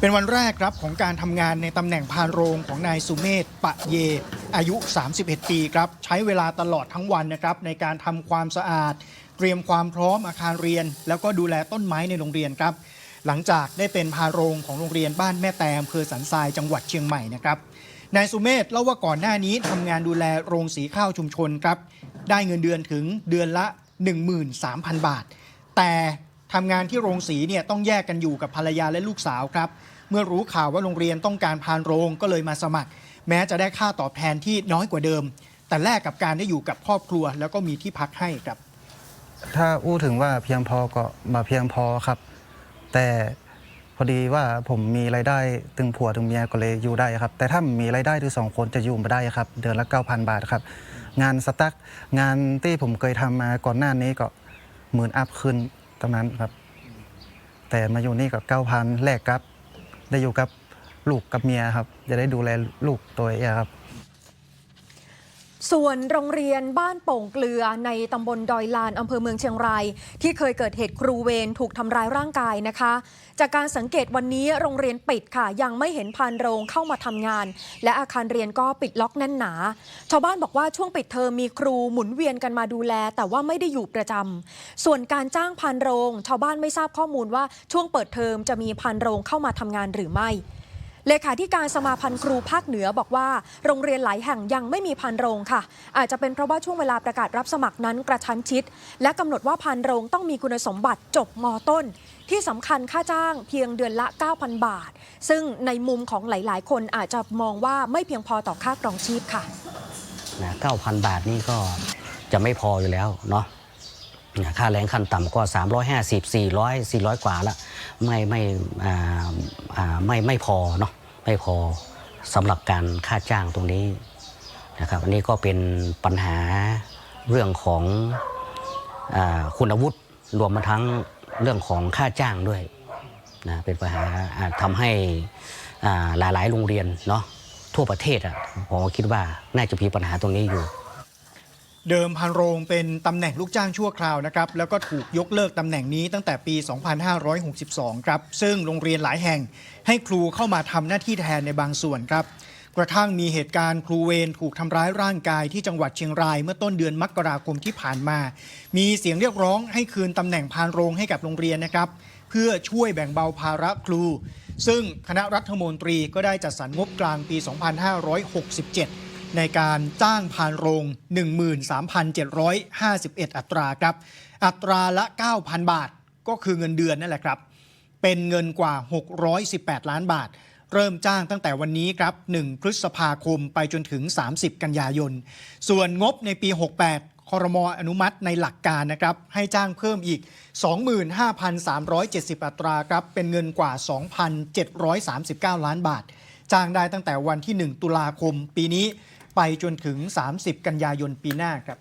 เป็นวันแรกครับของการทำงานในตำแหน่งพานโรงของนายสุเมธปะเย อายุ 31 ปีครับ ใช้เวลาตลอดทั้งวันนะครับในการทำความสะอาด เตรียมความพร้อมอาคารเรียน แล้วก็ดูแลต้นไม้ในโรงเรียนครับ หลังจากได้เป็นพานโรงของโรงเรียนบ้านแม่แตมอำเภอสันทรายจังหวัดเชียงใหม่นะครับนายสุเมธเล่าว่าก่อนหน้านี้ทำงานดูแลโรงสีข้าวชุมชนครับ ได้เงินเดือนถึงเดือนละ 13,000 บาท แต่ ทำงานที่โรงสีเนี่ยต้องแยกกันอยู่กับภรรยาและลูกสาวครับ เมื่อรู้ข่าวว่าโรงเรียนต้องการพานโรงก็เลยมาสมัคร แม้จะได้ค่าตอบแทนที่น้อยกว่าเดิม แต่แลกกับการได้อยู่กับครอบครัว แล้วก็มีที่พักให้ครับ ถ้าอู้ถึงว่าเพียงพอก็มาเพียงพอครับ แต่พอดีว่าผมมีรายได้ตึงผัวตึงเมียก็เลยอยู่ได้ครับ แต่ถ้ามีรายได้ถึงสองคนจะอยู่ไม่ได้ครับ เดือนละ 9,000 บาทครับ งานสตั๊กงานที่ผมเคยทำมาก่อนหน้านี้ก็หมื่นอัพขึ้น ตรงนั้นครับ แต่มาอยู่นี่กับเก้าพันแลกกับ ได้อยู่กับลูกกับเมียครับ จะได้ดูแลลูกตัวเองครับ ส่วนโรงเรียนบ้านโป่งเกลือในตำบลดอยลานอำเภอเมืองเชียงราย ที่เคยเกิดเหตุครูเวรถูกทำร้ายร่างกายนะคะ จากการสังเกตวันนี้โรงเรียนปิดค่ะ ยังไม่เห็นพานโรงเข้ามาทำงาน และอาคารเรียนก็ปิดล็อกแน่นหนา ชาวบ้านบอกว่าช่วงปิดเทอมมีครูหมุนเวียนกันมาดูแล แต่ว่าไม่ได้อยู่ประจำส่วนการจ้างพานโรง ชาวบ้านไม่ทราบข้อมูลว่าช่วงเปิดเทอมจะมีพานโรงเข้ามาทำงานหรือไม่ เลขาธิการสมาพันธ์ครูภาคเหนือบอกว่า โรงเรียนหลายแห่งยังไม่มีพันโรงค่ะ อาจจะเป็นเพราะว่าช่วงเวลาประกาศรับสมัครนั้นกระชั้นชิด และกำหนดว่าพันโรงต้องมีคุณสมบัติจบมต้น ที่สำคัญค่าจ้างเพียงเดือนละ 9,000 บาท ซึ่งในมุมของหลาย ๆ คนอาจจะมองว่าไม่เพียงพอต่อค่าครองชีพค่ะนะ9,000 บาทนี่ก็จะไม่พออยู่แล้วเนาะ ค่าแรงขั้นต่ำก็ 350 400 400 กว่าละไม่ไม่ไม่ไม่พอเนาะไม่พอสำหรับการค่าจ้างตรงนี้นะครับอันนี้ก็เป็นปัญหาเรื่องของอคุณอาวุฒิรวมมาทั้งเรื่องของค่าจ้างด้วยนะเป็นปัญหาทำให้อ่าหลายๆ โรงเรียนเนาะทั่วประเทศอะผมคิดว่าน่าจะมีปัญหาตรงนี้อยู่ เดิมพันโรงเป็นตำแหน่งลูกจ้างชั่วคราวนะครับแล้วก็ถูกยกเลิกตำแหน่งนี้ตั้งแต่ปี 2562 ครับ ซึ่งโรงเรียนหลายแห่งให้ครูเข้ามาทำหน้าที่แทนในบางส่วนครับ กระทั่งมีเหตุการณ์ครูเวรถูกทำร้ายร่างกายที่จังหวัดเชียงรายเมื่อต้นเดือนมกราคมที่ผ่านมา มีเสียงเรียกร้องให้คืนตำแหน่งพานโรงให้กับโรงเรียนนะครับ เพื่อช่วยแบ่งเบาภาระครู ซึ่งคณะรัฐมนตรีก็ได้จัดสรรงบกลางปี 2567 ในการจ้างพานโรง 13,751 อัตราครับ อัตราละ 9,000 บาทก็คือเงินเดือนนั่นแหละครับ เป็นเงินกว่า 618 ล้านบาท เริ่มจ้างตั้งแต่วันนี้ครับ 1 พฤษภาคมไปจนถึง 30 กันยายน ส่วนงบในปี 68คอรมออนุมัติในหลักการนะครับ ให้จ้างเพิ่มอีก 25,370 อัตราครับ เป็นเงินกว่า 2,739 ล้านบาท จ้างได้ตั้งแต่วันที่ 1 ตุลาคมปีนี้ ไปจนถึง 30 กันยายนปีหน้าครับ